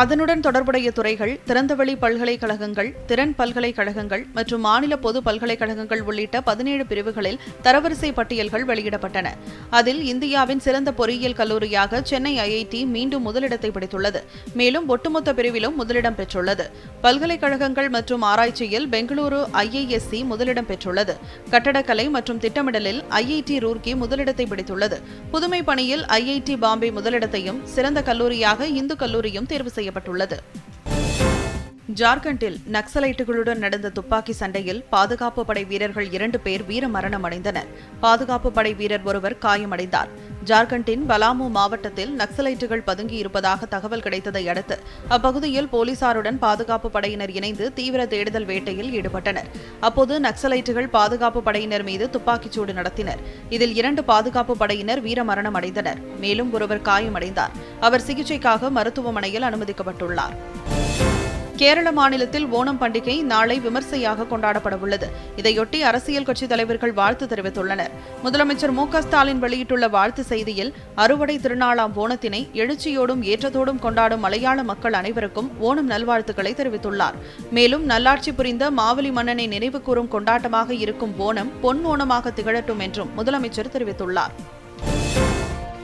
அதனுடன் தொடர்புடைய துறைகள் திறந்தவெளி பல்கலைக்கழகங்கள் திறன் பல்கலைக்கழகங்கள் மற்றும் மாநில பொது பல்கலைக்கழகங்கள் உள்ளிட்ட பதினேழு பிரிவுகளில் தரவரிசை பட்டியல்கள் வெளியிடப்பட்டன. அதில் இந்தியாவின் சிறந்த பொறியியல் கல்லூரியாக சென்னை ஐஐடி மீண்டும் முதலிடத்தை பிடித்துள்ளது. மேலும் ஒட்டுமொத்த பிரிவிலும் முதலிடம் பெற்றுள்ளது. பல்கலைக்கழகங்கள் மற்றும் ஆராய்ச்சியில் பெங்களூரு ஐஐஎஸ்சி முதலிடம் பெற்றுள்ளது. கட்டடக்கலை மற்றும் திட்டமிடலில் ஐஐடி ரூர்கி முதலிடத்தை பிடித்துள்ளது. புதுமை பணியில் ஐஐடி பாம்பே முதலிடத்தையும் சிறந்த கல்லூரியாக இந்து கல்லூரியும் தேர்வு செய்யப்பட்டுள்ளது. ஜார்க்கண்டில் நக்சலைட்டுகளுடன் நடந்த துப்பாக்கி சண்டையில் பாதுகாப்பு படை வீரர்கள் இரண்டு பேர் வீரமரணம் அடைந்தனர். பாதுகாப்பு படை வீரர் ஒருவர் காயமடைந்தார். ஜார்க்கண்டின் பலாமு மாவட்டத்தில் நக்சலைட்டுகள் பதுங்கி இருப்பதாக தகவல் கிடைத்ததை அடுத்து அப்பகுதியில் போலீசாருடன் பாதுகாப்பு படையினர் இணைந்து தீவிர தேடுதல் வேட்டையில் ஈடுபட்டனர். அப்போது நக்சலைட்டுகள் பாதுகாப்பு படையினர் மீது துப்பாக்கிச்சூடு நடத்தினர். இதில் இரண்டு பாதுகாப்பு படையினர் வீரமரணம் அடைந்தனர். மேலும் ஒருவர் காயமடைந்தார். அவர் சிகிச்சைக்காக மருத்துவமனையில் அனுமதிக்கப்பட்டுள்ளார். கேரள மாநிலத்தில் ஓணம் பண்டிகை நாளை விமர்சையாக கொண்டாடப்பட உள்ளது இதையொட்டி அரசியல் கட்சித் தலைவர்கள் வாழ்த்து தெரிவித்துள்ளனர். முதலமைச்சர் மு ஸ்டாலின் வெளியிட்டுள்ள வாழ்த்து செய்தியில் அறுவடை திருநாளாம் ஓணத்தினை எழுச்சியோடும் ஏற்றத்தோடும் கொண்டாடும் மலையாள மக்கள் அனைவருக்கும் ஓணம் நல்வாழ்த்துக்களை தெரிவித்துள்ளார். மேலும் நல்லாட்சி புரிந்த மாவலி மன்னனை நினைவு கூறும் கொண்டாட்டமாக இருக்கும் ஓணம் பொன் ஓணமாக திகழட்டும் என்றும் முதலமைச்சர் தெரிவித்துள்ளார்.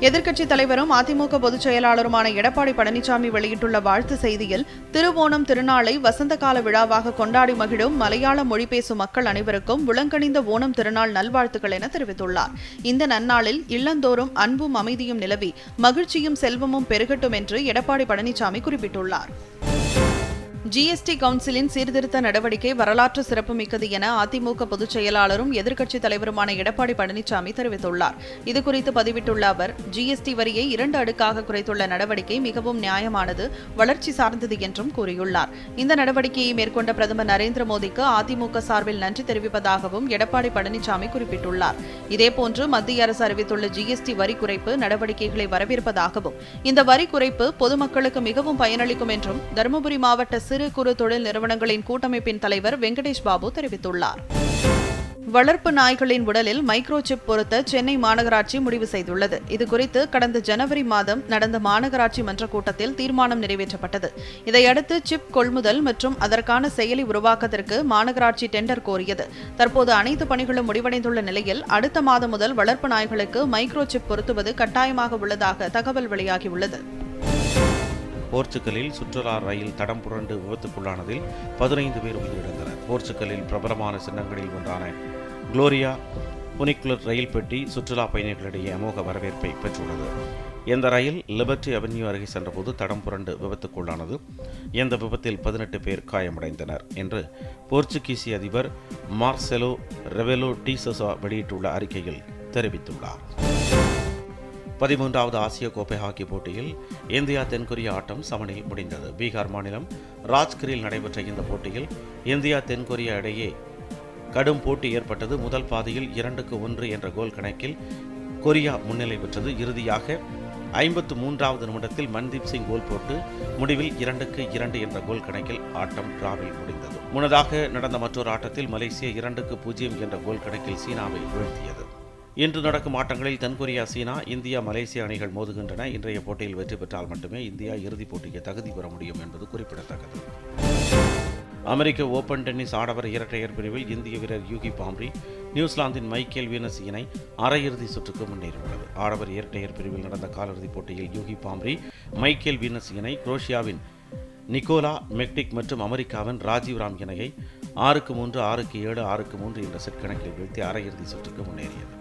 எதிர்க்கட்சித் தலைவரும் அதிமுக பொதுச் செயலாளருமான எடப்பாடி பழனிசாமி வெளியிட்டுள்ள வாழ்த்து செய்தியில் திருவோணம் திருநாளை வசந்த கால விழாவாக கொண்டாடி மகிழும் மலையாள மொழி பேசும் மக்கள் அனைவருக்கும் விளங்கணிந்த ஓணம் திருநாள் நல்வாழ்த்துக்கள் என தெரிவித்துள்ளார். இந்த நன்னாளில் இல்லந்தோறும் அன்பும் அமைதியும் நிலவி மகிழ்ச்சியும் செல்வமும் பெருகட்டும் என்று எடப்பாடி பழனிசாமி குறிப்பிட்டுள்ளார். ஜிஎஸ்டி கவுன்சிலின் சீர்திருத்த நடவடிக்கை வரலாற்று சிறப்புமிக்கது என அதிமுக பொதுச் செயலாளரும் எதிர்க்கட்சித் தலைவருமான எடப்பாடி பழனிசாமி தெரிவித்துள்ளார். இதுகுறித்து பதிவிட்டுள்ள அவர் ஜிஎஸ்டி வரியை இரண்டு அடுக்காக குறைத்துள்ள நடவடிக்கை மிகவும் நியாயமானது வளர்ச்சி சார்ந்தது என்றும் கூறியுள்ளார். இந்த நடவடிக்கையை மேற்கொண்ட பிரதமர் நரேந்திர மோடிக்கு அதிமுக சார்பில் நன்றி தெரிவிப்பதாகவும் எடப்பாடி பழனிசாமி குறிப்பிட்டுள்ளார். இதேபோன்று மத்திய அரசு அறிவித்துள்ள ஜிஎஸ்டி வரி குறைப்பு நடவடிக்கைகளை வரவேற்பதாகவும் இந்த வரி குறைப்பு பொதுமக்களுக்கு மிகவும் பயனளிக்கும் என்றும் தருமபுரி மாவட்ட சிறு குறு தொழில் நிறுவனங்களின் கூட்டமைப்பின் தலைவர் வெங்கடேஷ் பாபு தெரிவித்துள்ளார். வளர்ப்பு நாய்களின் உடலில் மைக்ரோசிப் பொருத்த சென்னை மாநகராட்சி முடிவு செய்துள்ளது. இதுகுறித்து கடந்த ஜனவரி மாதம் நடந்த மாநகராட்சி மன்ற கூட்டத்தில் தீர்மானம் நிறைவேற்றப்பட்டது. இதையடுத்து சிப் கொள்முதல் மற்றும் அதற்கான செயலி உருவாக்கத்திற்கு மாநகராட்சி டெண்டர் கோரியது. தற்போது அனைத்து பணிகளும் முடிவடைந்துள்ள நிலையில் அடுத்த மாதம் முதல் வளர்ப்பு நாய்களுக்கு மைக்ரோசிப் பொருத்துவது கட்டாயமாக உள்ளதாக தகவல் வெளியாகியுள்ளது. போர்ச்சுகலில் சுற்றுலா ரயில் தடம் புரண்டு விபத்துக்குள்ளானதில் பதினைந்து பேர் உயிரிழந்தனர். போர்ச்சுகலில் பிரபலமான சின்னங்களில் ஒன்றான குளோரியா புனிக்குலர் ரயில் பெட்டி சுற்றுலா பயணிகளிடையே அமோக வரவேற்பை பெற்றுள்ளது. இந்த ரயில் லிபர்டி அவென்யூ அருகே சென்றபோது தடம் புரண்டு விபத்துக்குள்ளானது. இந்த விபத்தில் பதினெட்டு பேர் காயமடைந்தனர் என்று போர்ச்சுகீசிய அதிபர் மார்செலோ ரெவெலோ டிசோசா வெளியிட்டுள்ள அறிக்கையில் தெரிவித்துள்ளார். பதிமூன்றாவது ஆசிய கோப்பை ஹாக்கி போட்டியில் இந்தியா தென்கொரியா ஆட்டம் சமனில் முடிந்தது. பீகார் மாநிலம் ராஜ்கிரில் நடைபெற்ற இந்த போட்டியில் இந்தியா தென்கொரியா இடையே கடும் போட்டி ஏற்பட்டது. முதல் பாதியில் இரண்டுக்கு ஒன்று என்ற கோல் கணக்கில் கொரியா முன்னிலை பெற்றது. இறுதியாக ஐம்பத்து மூன்றாவது நிமிடத்தில் மன்தீப் சிங் கோல் போட்டு முடிவில் இரண்டுக்கு இரண்டு என்ற கோல் கணக்கில் ஆட்டம் டிராவில் முடிந்தது. முன்னதாக நடந்த மற்றொரு ஆட்டத்தில் மலேசியா இரண்டுக்கு பூஜ்ஜியம் என்ற கோல் கணக்கில் சீனாவை வீழ்த்தியது. இன்று நடக்கும் ஆட்டங்களில் தென்கொரியா சீனா இந்தியா மலேசிய அணிகள் மோதுகின்றன. இன்றைய போட்டியில் வெற்றி பெற்றால் மட்டுமே இந்தியா இறுதிப் போட்டிக்கு தகுதி பெற முடியும் என்பது குறிப்பிடத்தக்கது. அமெரிக்க ஓபன் டென்னிஸ் ஆடவர் இரட்டையர் பிரிவில் இந்திய வீரர் யூகி பாம்ரி நியூசிலாந்தின் மைக்கேல் வீனஸ் இணை அரையிறுதி சுற்றுக்கு முன்னேறியுள்ளது. ஆடவர் இரட்டையர் பிரிவில் நடந்த காலிறுதிப் போட்டியில் யூகி பாம்ரி மைக்கேல் வீனஸ் இணை குரோஷியாவின் நிக்கோலா மெக்டிக் மற்றும் அமெரிக்காவின் ராஜீவ் ராம் இணையை ஆறுக்கு மூன்று ஆறுக்கு ஏழு ஆறுக்கு மூன்று என்ற செட் கணக்கில் வீழ்த்தி அரையிறுதி சுற்றுக்கு முன்னேறியது.